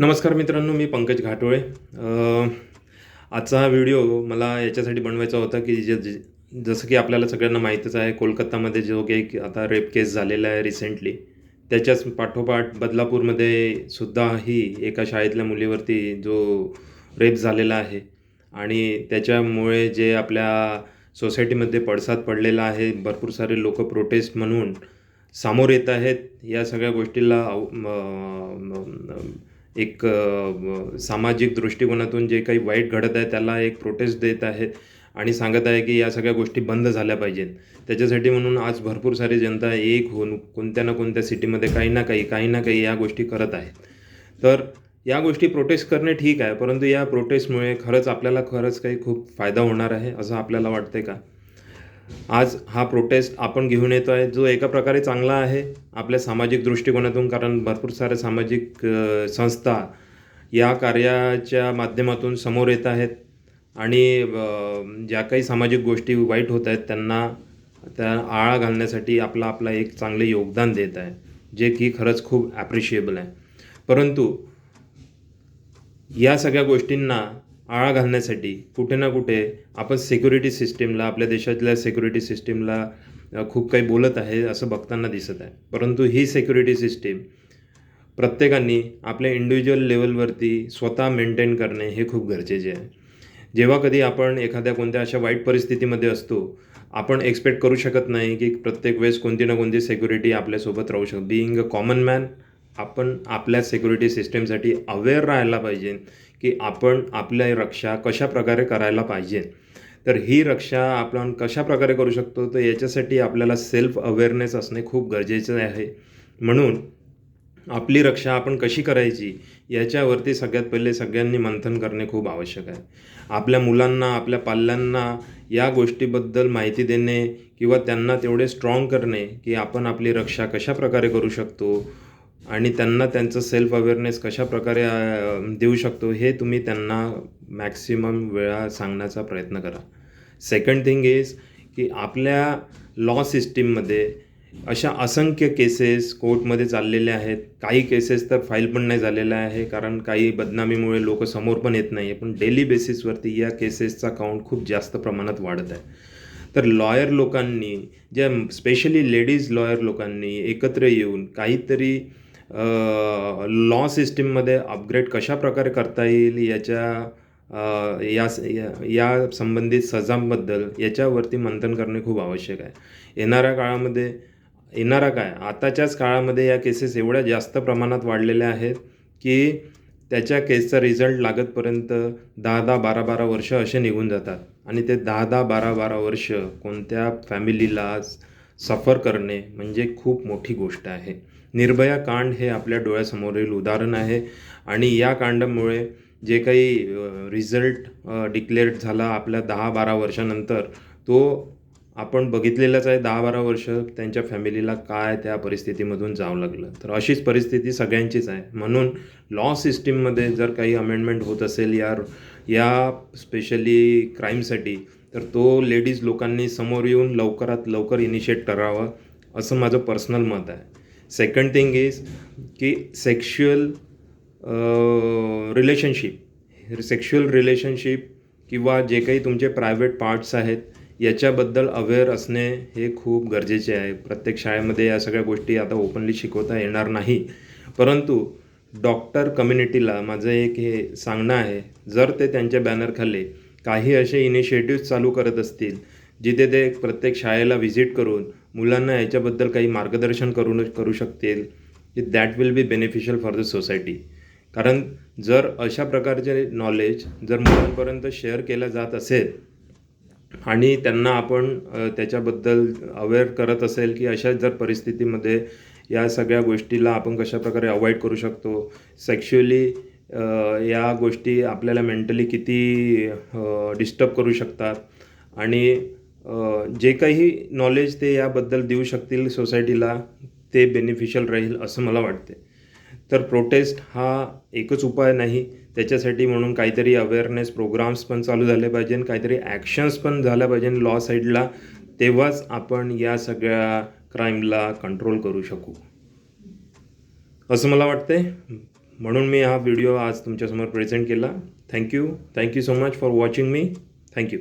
नमस्कार मित्रांनो मी पंकज घाटोळे. आजचा हा व्हिडिओ मला याच्यासाठी बनवायचा होता की जे जसं की आपल्याला सगळ्यांना माहीतच आहे कोलकातामध्ये जो काही आता रेप केस झालेला आहे रिसेंटली त्याच्याच पाठोपाठ बदलापूरमध्ये सुद्धाही एका शाळेतल्या मुलीवरती जो रेप झालेला आहे आणि त्याच्यामुळे जे आपल्या सोसायटीमध्ये पडसाद पडलेला आहे भरपूर सारे लोक प्रोटेस्ट म्हणून सामोर येत आहेत या सगळ्या गोष्टीला एक सामाजिक दृष्टिकोनातून जे काही वाईट घडत आहे त्याला एक प्रोटेस्ट देत आहेत आणि सांगत आहे की या सगळ्या गोष्टी बंद झाल्या पाहिजेत. त्याच्यासाठी म्हणून आज भरपूर सारी जनता एक होऊन कोणत्या ना कोणत्या सिटीमध्ये काही ना काही काही ना काही या गोष्टी करत आहेत. तर या गोष्टी प्रोटेस्ट करणे ठीक आहे परंतु या प्रोटेस्टमुळे खरंच आपल्याला खरंच काही खूप फायदा होणार आहे असं आपल्याला वाटते का? आज हा प्रोटेस्ट आपण घेऊन येतो आहे जो एका प्रकारे चांगला आहे आपल्या सामाजिक दृष्टिकोनातून कारण भरपूर साऱ्या सामाजिक संस्था या कार्याच्या माध्यमातून समोर येत आहेत. आणि ज्या काही सामाजिक गोष्टी वाईट होत आहेत त्यांना त्या आळा घालण्यासाठी आपला आपला एक चांगले योगदान देत आहे जे की खरंच खूप ॲप्रिशिएबल आहे. परंतु या सगळ्या गोष्टींना आळा घालण्यासाठी कुठे ना कुठे आपण सिक्युरिटी सिस्टीमला आपल्या देशातल्या सिक्युरिटी सिस्टीमला खूप काही बोलत आहे असं बघताना दिसत आहे. परंतु ही सिक्युरिटी सिस्टीम प्रत्येकाने आपल्या इंडिव्हिज्युअल लेवलवरती स्वतः मेंटेन करणे हे खूप गरजेचे आहे. जेव्हा कधी आपण एखाद्या कोणत्या अशा वाईट परिस्थितीमध्ये असतो आपण एक्सपेक्ट करू शकत नाही की प्रत्येक वेळेस कोणती ना कोणती सिक्युरिटी आपल्यासोबत राहू शकतो. बिईंग अ कॉमन मॅन आपण आपल्या सिक्युरिटी सिस्टीमसाठी अवेअर राहायला पाहिजे की आपण आपल्या रक्षा कशा प्रकारे करायला पाहिजे. तर ही रक्षा आपण कशा प्रकारे करू शकतो? तर याच्यासाठी आपल्याला सेल्फ अवेअरनेस असणे खूप गरजेचं आहे. म्हणून आपली रक्षा आपण कशी करायची? याच्यावरती सगळ्यात पहिले सगळ्यांनी मंथन करणे खूप आवश्यक आहे. आपल्या मुलांना आपल्या पाल्यांना या गोष्टीबद्दल माहिती देणे किंवा त्यांना तेवढे स्ट्रॉंग करणे की आपण आपली रक्षा कशा प्रकारे करू शकतो? आणि त्यांना त्यांचं सेल्फ अवेअरनेस कशा प्रकारे देऊ शकतो हे तुम्ही त्यांना मॅक्सिमम वेळा सांगण्याचा प्रयत्न करा. सेकंड थिंग इज की आपल्या लॉ सिस्टीममध्ये अशा असंख्य केसेस कोर्टमध्ये चाललेल्या आहेत. काही केसेस तर फाईल पण नाही झालेल्या आहे कारण काही बदनामीमुळे लोक समोर पण येत नाही आहे पण डेली बेसिसवरती या केसेसचा काउंट खूप जास्त प्रमाणात वाढत आहे. तर लॉयर लोकांनी ज्या स्पेशली लेडीज लॉयर लोकांनी एकत्र येऊन काहीतरी लॉ सिस्टीममध्ये अपग्रेड कशा प्रकारे करता येईल याच्या या- या संबंधित सजांबद्दल याच्यावरती मंथन करणे खूप आवश्यक आहे. येणाऱ्या काळामध्ये येणारा काय? आताच्याच काळामध्ये या केसेस एवढ्या जास्त प्रमाणात वाढलेल्या आहेत की त्याच्या केसचा रिझल्ट लागतपर्यंत दहा दहा बारा बारा वर्ष असे निघून जातात आणि ते दहा दहा बारा बारा वर्ष कोणत्या फॅमिलीला सफर करणे म्हणजे खूप मोठी गोष्ट आहे. निर्भया कांड हे आपल्या डोळ्यासमोरील उदाहरण आहे. आणि या कांडामुळे जे काही रिझल्ट डिक्लेअर्ड झाला आपल्या दहा बारा वर्षानंतर तो आपण बघितलेलंच आहे. दहा बारा वर्ष त्यांच्या फॅमिलीला काय त्या परिस्थितीमधून जावं लागलं. तर अशीच परिस्थिती सगळ्यांचीच आहे. म्हणून लॉ सिस्टीममध्ये जर काही अमेंडमेंट होत असेल या या स्पेशली क्राईमसाठी तर तो लेडीज लोकांनी समोर येऊन लवकरात लवकर इनिशिएट करावं असं माझं पर्सनल मत आहे. सेकंड थिंग इज की सेक्शुअल रिलेशनशिप सेक्शुअल रिलेशनशिप किंवा जे काही तुमचे प्रायव्हेट पार्ट्स आहेत याच्याबद्दल अवेअर असणे हे खूप गरजेचे आहे. प्रत्येक शाळेमध्ये या सगळ्या गोष्टी आता ओपनली शिकवता येणार नाही. परंतु डॉक्टर कम्युनिटीला माझं एक हे सांगणं आहे जर ते त्यांच्या बॅनरखाली काही असे इनिशिएटिव्ह चालू करत असतील जिथे ते प्रत्येक शाळेला व्हिजिट करून मुलांना याच्याबद्दल काही मार्गदर्शन करून करू शकतील की that will be beneficial for the society कारण जर अशा प्रकारचे नॉलेज जर मुलांपर्यंत शेअर केलं जात असेल आणि त्यांना आपण त्याच्याबद्दल अवेअर करत असेल की अशा जर परिस्थितीमध्ये या सगळ्या गोष्टीला आपण कशाप्रकारे अवॉइड करू शकतो सेक्शुअली या गोष्टी आपल्याला मेंटली किती डिस्टर्ब करू शकतात आणि जे काही नॉलेज ते याबद्दल देऊ शकतील सोसायटीला ते बेनिफिशियल राहील असं मला वाटते तर प्रोटेस्ट हा एकच उपाय नाही. त्याच्यासाठी म्हणून काहीतरी अवेअरनेस प्रोग्राम्स पण चालू झाले पाहिजे काहीतरी ॲक्शन्स पण झाल्या पाहिजे लॉ साईडला तेव्हाच आपण या सगळ्या क्राईमला कंट्रोल करू शकू. असं मला वाटते म्हणून मी हा व्हिडिओ आज तुमच्यासमोर प्रेझेंट केला. Thank you thank you so much for watching me thank you